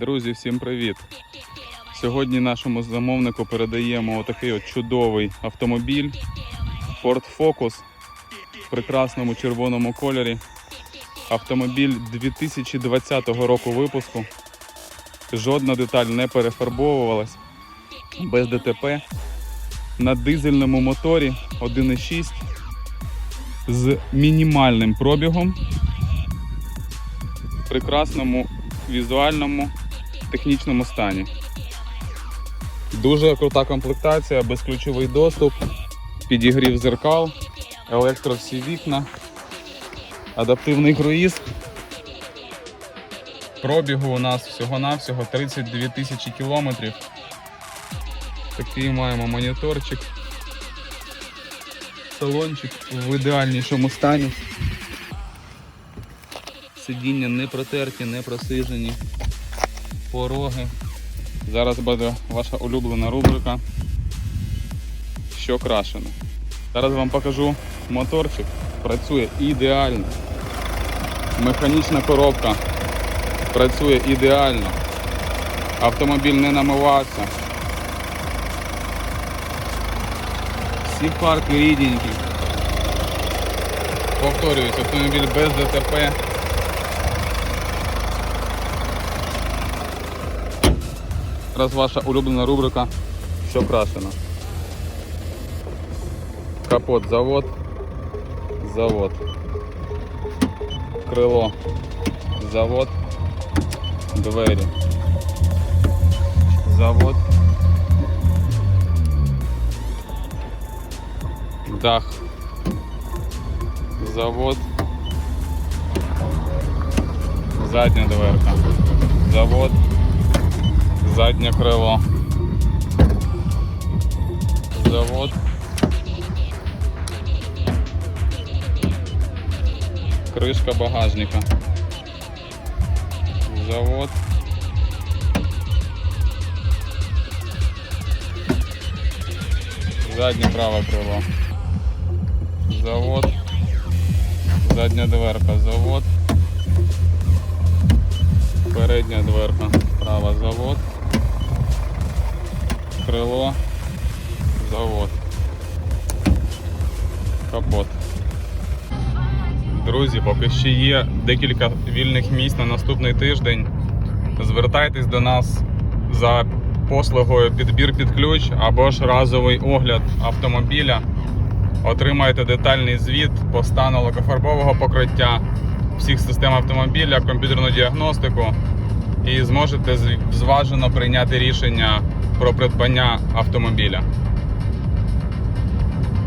Друзі, всім привіт! Сьогодні нашому замовнику передаємо отакий от чудовий автомобіль Ford Focus в прекрасному червоному кольорі. Автомобіль 2020 року випуску. Жодна деталь не перефарбовувалась, без ДТП. На дизельному моторі 1,6 з мінімальним пробігом в прекрасному візуальному технічному стані. Дуже крута комплектація, безключовий доступ, підігрів зеркал, електро всі вікна, адаптивний круїз. Пробігу у нас всього-навсього 32 тисячі кілометрів. Такий маємо моніторчик. Салончик в ідеальнішому стані. Сидіння не протерті, не просижені. Пороги. Зараз буде ваша улюблена рубрика. Що крашено. Зараз вам покажу моторчик. Працює ідеально. Механічна коробка працює ідеально. Автомобіль не намивався. Всі парки рідненькі. Повторююсь, автомобіль без ДТП. Зараз ваша улюблена рубрика Що крашено. Капот завод. Завод. Крило. Завод. Двері. Завод. Дах. Завод. Задня дверка. Завод. Заднє крило. Завод. Кришка багажника. Завод. Заднє праве крило. Завод. Задня дверка. Завод. Передня дверка. Права завод. Крило. Завод. Капот. Друзі, поки ще є декілька вільних місць на наступний тиждень. Звертайтесь до нас за послугою підбір під ключ або ж разовий огляд автомобіля. Отримаєте детальний звіт по стану лакофарбового покриття всіх систем автомобіля, комп'ютерну діагностику і зможете зважено прийняти рішення про придбання автомобіля.